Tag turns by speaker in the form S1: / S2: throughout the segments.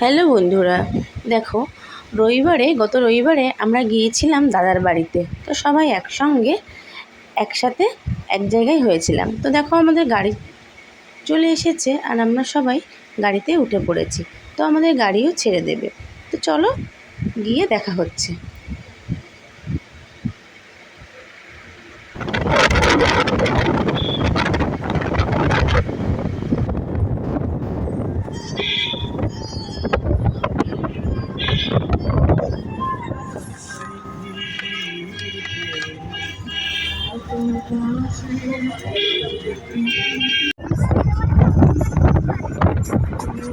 S1: Hello বন্ধুরা, দেখো, রবিবারে, গত রবিবারে আমরা গিয়েছিলাম দাদার বাড়িতে। তো সবাই একসঙ্গে, একসাথে এক জায়গায় হয়েছিলাম। তো দেখো আমাদের গাড়ি চলে এসেছে আর আমরা সবাই গাড়িতে উঠে পড়েছি। তো আমাদের গাড়িও ছেড়ে দেবে। তো চলো, গিয়ে দেখা হচ্ছে।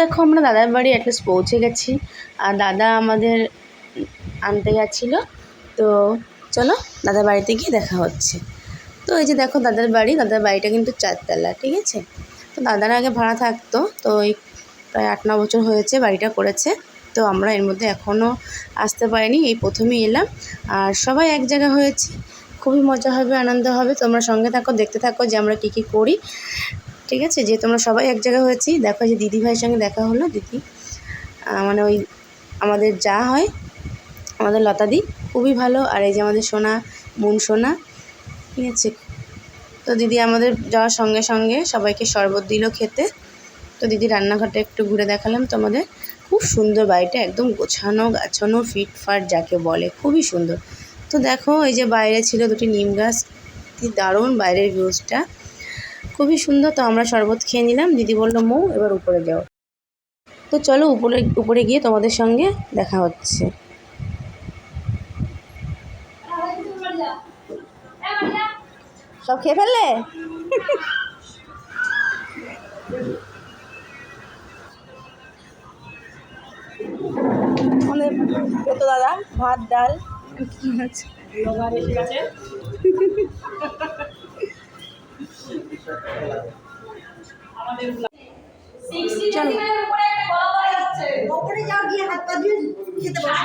S1: দেখো, আমরা দাদার বাড়ি অ্যাটলিস্ট পৌঁছে গেছি। আর দাদা আমাদের আনতে গেছিল। তো চলো, দাদার বাড়িতে গিয়ে দেখা হচ্ছে। তো এই যে দেখো, দাদার বাড়ি, দাদার বাড়িটা কিন্তু চারতলা, ঠিক আছে? তো দাদার আগে ভাড়া থাকতো, তো এই প্রায় আট, ন বছর হয়েছে বাড়িটা করেছে। তো আমরা এর মধ্যে এখনও আসতে পারিনি, এই প্রথমেই এলাম। আর সবাই এক জায়গা হয়েছি। খুবই মজা হবে, আনন্দ হবে। তোমরা সঙ্গে থাকো, দেখতে থাকো যে আমরা কী কী করি। ঠিক আছে? যে তোমরা সবাই এক জায়গায় হয়েছি, দেখো যে দিদি ভাইয়ের সঙ্গে দেখা হলো, দিদি। মানে ওই আমাদের যা হয়, আমাদের লতাদি খুবই ভালো। আর এই যে আমাদের সোনা, বোন সোনা, ঠিক আছে? তো দিদি আমাদের যাওয়ার সঙ্গে সঙ্গে সবাইকে শরবত দিল খেতে। তো দিদি রান্নাঘরটা একটু ঘুরে দেখালাম তোমাদের। খুব সুন্দর বাড়িটা, একদম গোছানো গাছানো ফিটফাট যাকে বলে, খুবই সুন্দর। তো দেখো, এই যে বাইরে ছিল দুটি নিম গাছ, কি দারুণ বাইরের ভিউজটা খুবই সুন্দর তো আমরা শরবত খেয়ে নিলাম। দিদি বলল মৌ এবার উপরে যাও। তো চলো উপরে উপরে গিয়ে তোমাদের সঙ্গে দেখা হচ্ছে। সব খেয়ে ফেললে? আমাদের পেতো দাদা ভাত ডাল। কি আছে চলো
S2: ওপরে যাও গিয়ে হাত পা ধুয়ে খেতে বসো।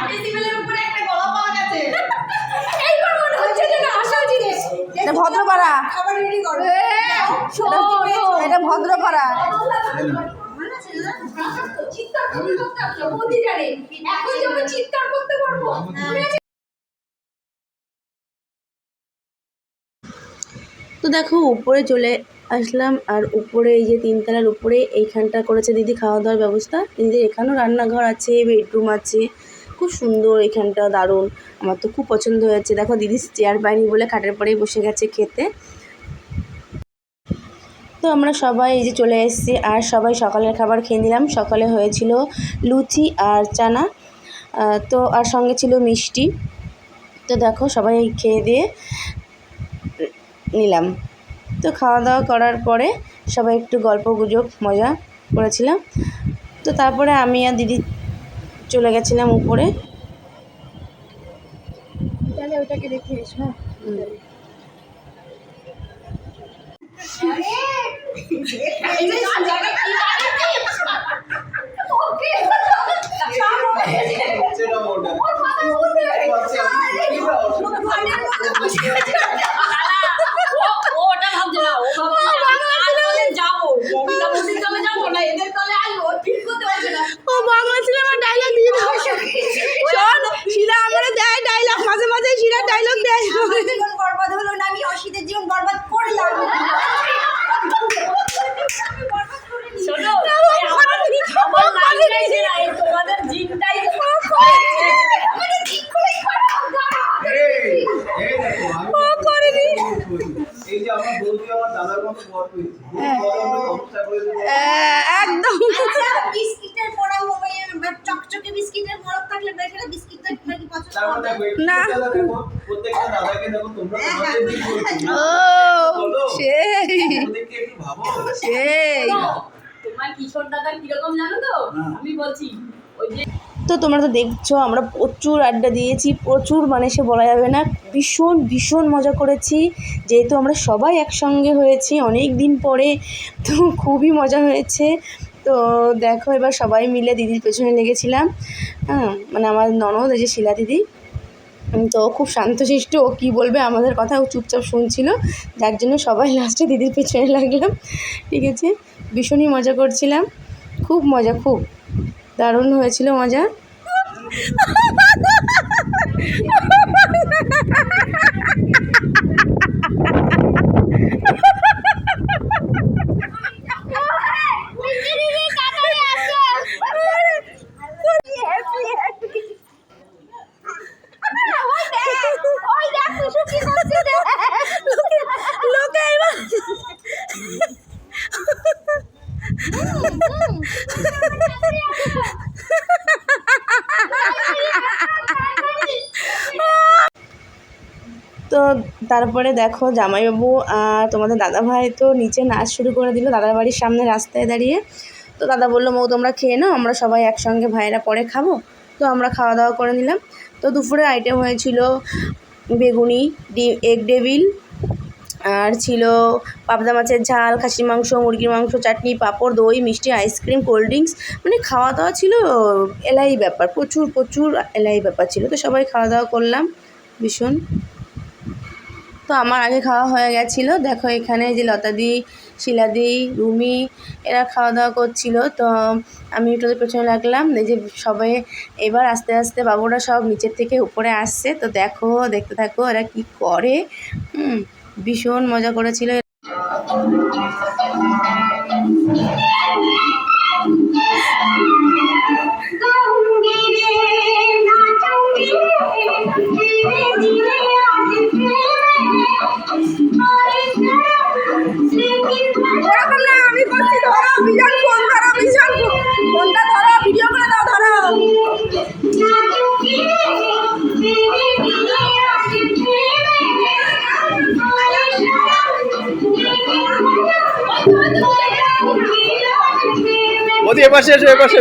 S1: এটা ভদ্রপাড়া।
S2: খাবার রেডি করো।
S1: এটা ভদ্রপাড়া। তো দেখো, উপরে চলে আসলাম আর উপরে এই যে তিনতলার উপরে এইখানটা করেছে দিদি খাওয়া দাওয়ার ব্যবস্থা। দিদির এখানেও রান্নাঘর আছে, বেডরুম আছে। খুব সুন্দর এখানটা, দারুণ। আমার তো খুব পছন্দ হয়েছে। দেখো, দিদি চেয়ার পায়নি বলে খাটের পরেই বসে গেছে খেতে। তো আমরা সবাই এই যে চলে এসেছি আর সবাই সকালের খাবার খেয়ে নিলাম। সকালে হয়েছিল লুচি আর চানা তো আর সঙ্গে ছিল মিষ্টি। তো দেখো, সবাই খেয়ে দিয়ে নিলাম। তো খাওয়া দাওয়া করার পরে সবাই একটু গল্প গুজব মজা করেছিলাম। তো তারপরে আমি আর দিদি চলে গেছিলাম উপরে।
S2: তাহলে ওটাকে রেখে হ্যাঁ। চাষিদের জীবন বরবাদ করলাম
S1: হ্যাঁ,
S2: একদম। বিস্কিটের পড়া চকচকে বিস্কিটের পড়া থাকলে
S1: না।
S2: হ্যাঁ,
S3: তোমাদের দিক বলছো।
S1: ও সেই।
S3: ওদেরকে একটু ভাবো
S1: সেই।
S4: তোমার কিশোর দাদা কীরকম জানো তো? আমি বলছি ওই যে
S1: তো তোমরা তো দেখছ আমরা প্রচুর আড্ডা দিয়েছি প্রচুর মানে সে বলা যাবে না ভীষণ ভীষণ মজা করেছি। যেহেতু আমরা সবাই একসঙ্গে হয়েছি অনেক দিন পরে তো খুবই মজা হয়েছে। তো দেখো, এবার সবাই মিলে দিদির পেছনে লেগেছিলাম। হ্যাঁ মানে আমার ননদ, এই যে শিলা দিদি তো খুব শান্তশিষ্ট, ও কী বলবে আমাদের কথা, ও চুপচাপ শুনছিল। যার জন্য সবাই লাস্টে দিদির পেছনে লাগলাম, ঠিক আছে? ভীষণই মজা করছিলাম। খুব মজা, খুব। দারুণ হয়েছিল মজা। তারপরে দেখো জামাইবাবু আর তোমাদের দাদাভাই তো নিচে নাচ শুরু করে দিল, দাদার বাড়ির সামনে রাস্তায় দাঁড়িয়ে। তো দাদা বলল, মৌ, তোমরা খেয়ে নাও, আমরা সবাই একসঙ্গে ভাইয়েরা পরে খাব। তো আমরা খাওয়া দাওয়া করে নিলাম। তো দুপুরে আইটেম হয়েছিল বেগুনি, ডি এগ ডেভিল আর ছিল পাবদা মাছের ঝাল, খাসির মাংস, মুরগির মাংস, চাটনি, পাঁপড়, দই, মিষ্টি আইসক্রিম কোল্ড ড্রিঙ্কস মানে খাওয়া দাওয়া ছিল এলাই ব্যাপার, প্রচুর প্রচুর এলাই ব্যাপার ছিল। তো সবাই খাওয়া দাওয়া করলাম ভীষণ। তো আমার আগে খাওয়া হয়ে গেছিল। দেখো এখানে যে লতাদি শিলাদি রুমি, এরা খাওয়া দাওয়া করছিল। তো আমি একটু পেছনে লাগলাম। এই যে সবাই এবার আস্তে আস্তে বাবুরা সব নিচের থেকে উপরে আসছে। তো দেখো, দেখতে থাকো এরা কি করে। ভীষণ মজা করেছিল
S3: ওদি এপাশে এসো এপাশে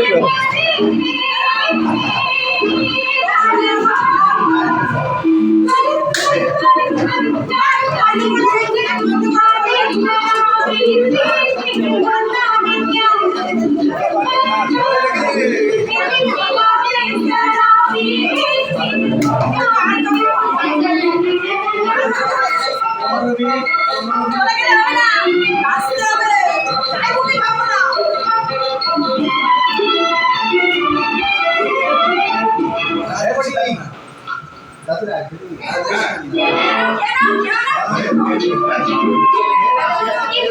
S3: এই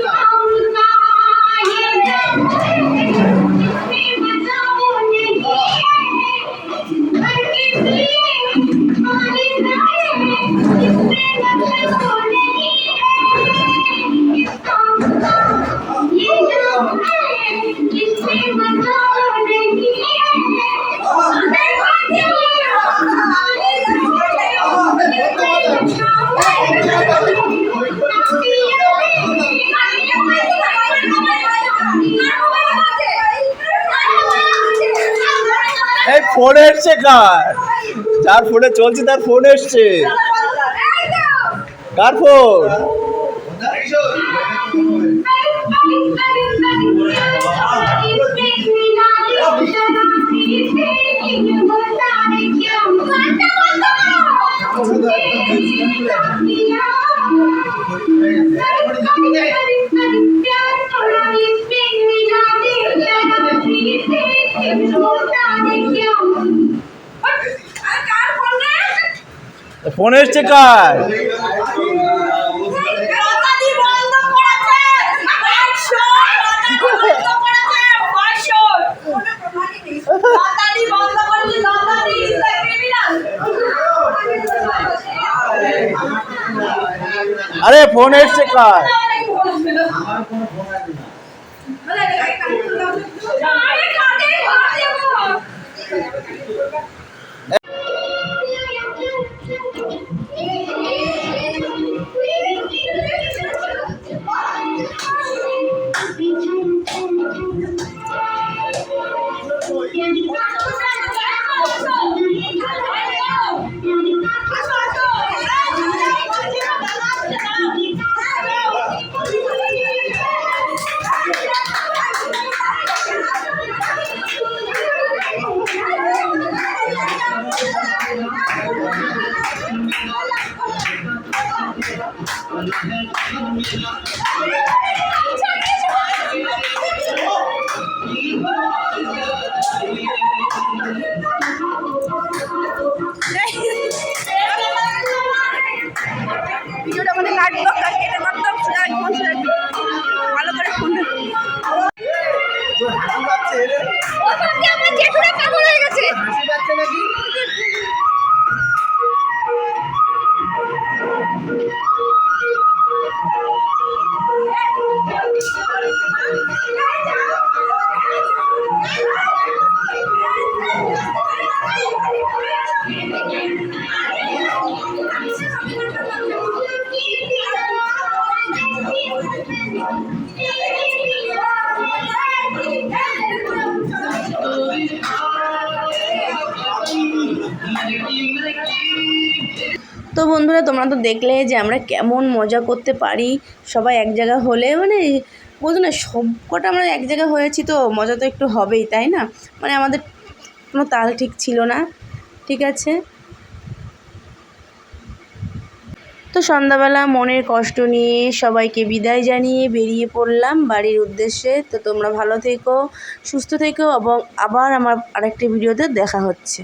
S3: ফোন এসছে কার? যার ফোনে চলছে তার ফোন এসছে। কার ফোন ফোন এসছে কার? আরে ফোন এসছে কার?
S2: Thank you.
S1: তো বন্ধুরা, তোমরা তো দেখলে যে আমরা কেমন মজা করতে পারি সবাই এক জায়গা হলে। মানে বলতো না সব কটা আমরা এক জায়গায় হয়েছি তো, মজা তো একটু হবেই, তাই না? মানে আমাদের কোনো তাল ঠিক ছিল না, ঠিক আছে? তো সন্ধ্যাবেলা মনের কষ্ট নিয়ে সবাইকে বিদায় জানিয়ে বেরিয়ে পড়লাম বাড়ির উদ্দেশ্যে। তো তোমরা ভালো থেকো, সুস্থ থেকো এবং আবার আমার আরেকটি ভিডিওতে দেখা হচ্ছে।